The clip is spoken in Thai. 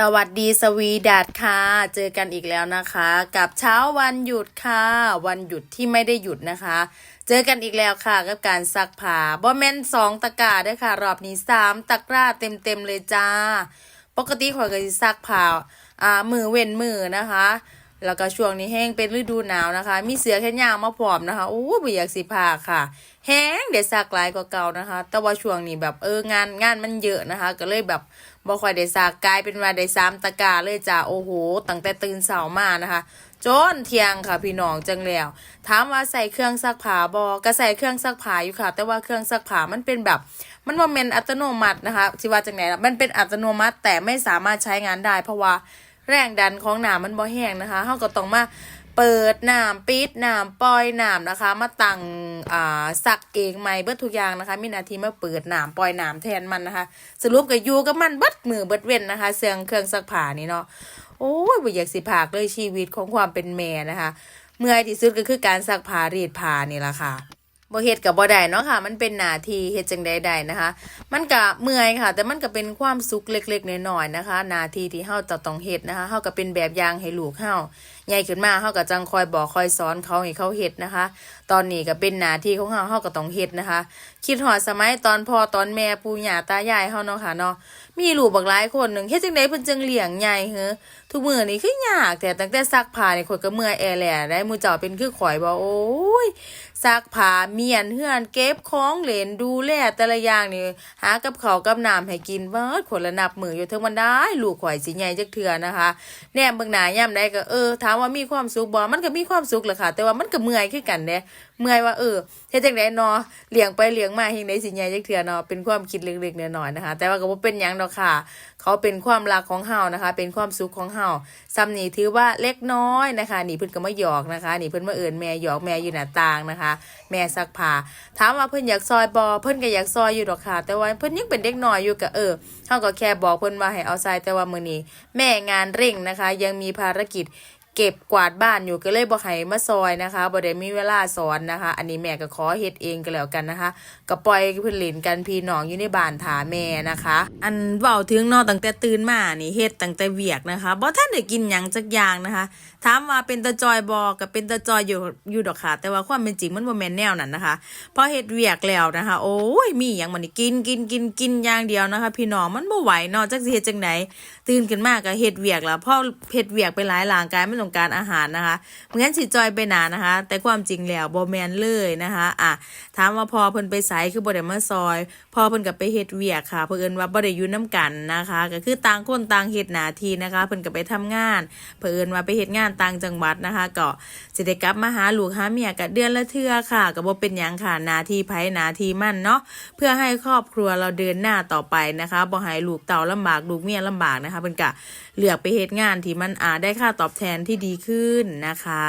สวัสดีสวีดัตค่ะ เจอกันอีกแล้วนะคะ กับเช้าวันหยุดค่ะ วันหยุดที่ไม่ได้หยุดนะคะ เจอกันอีกแล้วค่ะกับการซักผ้าบอแมนสองตะกร้าด้วยค่ะ รอบนี้สามตะกร้าเต็มเต็มๆเลยจ้า ปกติข่อยก็จะซักผ้าอ่ามือเว้นมือนะคะ แล้วก็ช่วงนี้แห้งเป็นฤดูหนาวนะคะ มีเสือแขนยาวมาพร้อมนะคะโอ้บ่อยากสิพาค่ะ แห้งเดี๋ยวซักหลายกว่าเก่านะคะ แต่ว่าช่วงนี้แบบเอองานงานมันเยอะนะคะ ก็เลยแบบบ่ค่อยได้ซักกลายเป็นว่าได้สามตะกร้าเลยจ้าโอ้โหตั้งแต่ตื่นเช้ามานะคะจนเที่ยงค่ะพี่น้องจังแล้วถามว่าใส่เครื่องซักผ้าบอก็ใส่เครื่องซักผ้าอยู่ค่ะ แต่ว่าเครื่องซักผ้ามันเป็นแบบ มันว่าเป็นอัตโนมัตินะคะสิว่าจังไหนมันเป็นอัตโนมัติแต่ไม่สามารถใช้งานได้เพราะว่า แรงดันของน้ำมันบ่แห้งนะคะเฮาก็ต้องมาเปิดน้ำปิดน้ำปล่อยน้ำนะคะ มาตั้งอ่าซักเองใหม่เบิดทุกอย่างนะคะ มีนาทีมาเปิดน้ำปล่อยน้ำแทนมันนะคะ สรุปก็อยู่กับมันเบิดมือเบิดเว้นนะคะเสื่องเครื่องซักผ้านี่เนาะโอ้ยบ่อยากสิพากเลยชีวิตของความเป็นแม่นะคะ เมื่อที่สุดก็คือการซักผ้ารีดผ้านี่แหละค่ะ บ่เฮ็ดกับบ่ได้เนาะค่ะ มันเป็นหน้าที่เฮ็ดจังใดได้นะคะ มันก็เมื่อยค่ะ แต่มันก็เป็นความสุขเล็กๆน้อยๆนะคะหน้าที่ที่เฮาจะต้องเฮ็ดนะคะเฮาก็เป็นแบบอย่างให้ลูกเฮา ใหญ่ขึ้นมาเฮาก็จังคอยบอกคอยสอนเขาให้เขาเฮ็ดนะคะ ตอนนี้ก็เป็นหน้าที่ของเฮาเฮาก็ต้องเฮ็ดนะคะ คิดฮอดสมัยตอนพ่อตอนแม่ปู่ย่าตายายเฮาเนาะค่ะเนาะมีลูกบักหลายคนหนึ่งเฮ็ดจังไดเพิ่นจังเลี้ยงใหญ่เฮ้อทุกมื้อนี้คือยากแต่ตั้งแต่ซักผ้านี่ข่อยก็เมื่อยแอแหล่ได้หมู่เจ้าเป็นคือข่อยบ่โอ้ยซักผ้าเมียนเฮือนเก็บของเหลนดูแลแต่ละอย่างนี่หากับเขาวกับน้ำให้กินเบิดคนละนับมืออยู่ทั้งวันได้ลูกข่อยสิใหญ่จักเทื่อนะคะ แนมเบิ่งหน้ายามใดก็เออถามว่ามีความสุขบ่มันก็มีความสุขแหละค่ะ แต่ว่ามันก็เมื่อยคือกันเด้เมื่อยว่าเออเฮ็ดจังไดเนาะเลี้ยงไปเลี้ยงมาเฮ็ดได้สิใหญ่จักเทื่อเนาะเป็นความคิดเล็กๆน้อยๆนะคะ แต่ว่าก็บ่เป็นหยังดอกค่ะ เขาเป็นความรักของเฮานะคะ เป็นความสุขของเฮาซ้ำนี่ถือว่าเล็กน้อยนะคะ นี่เพิ่นก็มาหยอกนะคะ นี่เพิ่นมาเอิ้นแม่หยอกแม่อยู่หน้าต่างนะคะ แม่ซักผ้าถามว่าเพิ่นอยากซอยบอเพิ่นก็อยากซอยอยู่ดอกค่ะ แต่ว่าเพิ่นยังเป็นเด็กน้อยอยู่ก็เออเฮาก็แค่บอกเพิ่นว่าให้เอาทรายแต่ว่ามื้อนี้แม่งานเร่งนะคะ ยังมีภารกิจ เก็บกวาดบ้านอยู่ก็เลยบ่ให้มาซอยนะคะบ่ได้มีเวลาสอนนะคะ อันนี้แม่ก็ขอเฮ็ดเองก็แล้วกันนะคะก็ปล่อยเพิ่นเล่นกันพี่น้องอยู่ในบ้านถาแม่นะคะ อันเว้าถึงนาตั้งแต่ตื่นมานี่เฮ็ดตั้งแต่เวียกนะคะบ่ทันได้กินหยังจักอย่างนะคะถามว่าเป็นตาจอยบ่ก็เป็นตาจอยอยู่อยู่ดอกค่ะ แต่ว่าความเป็นจริงมันบ่แม่นแนวนั้นนะคะพอเฮ็ดเวียกแล้วนะคะ โอ้ยมีหยังมันนี่กินกินกินกินอย่างเดียวนะคะ พี่น้องมันบ่ไหวนาะจักสิเฮ็ดจังไดตื่นขึ้นมาก็เฮ็ดเวียกแล้วพอเฮ็ดเวียกไปหลายร่างกายมันต้องการอาหารนะคะเหมือนสิจอยไปหนานะคะ แต่ความจริงแล้วบ่แมนเลยนะคะอะถามว่าพอเพิ่นไปไสคือบ่ได้มาซอย พอเพิ่นก็ไปเฮ็ดเวียกค่ะเพิ่นว่าบ่ได้อยู่นํกันนะคะ ก็คือต่างคนต่างเฮ็ดหน้าที่นะคะ เพิ่นก็ไปทำงาน เพิ่นว่าไปเฮ็ดงานต่างจังหวัดนะคะ ก็สิได้กลับมาหาลูกหาเมียก็เดือนละเทื่อค่ะก็บ่เป็นหยังค่ะหน้าที่ไผหน้าที่มั่นเนาะเพื่อให้ครอบครัวเราเดินหน้าต่อไปนะคะบ่ให้ลูกเต่าลำบากลูกเมียลำบากนะคะเพิ่นก็เลือกไปเฮ็ดงานที่มันอาได้ค่าตอบแทนที่ดีขึ้นนะคะ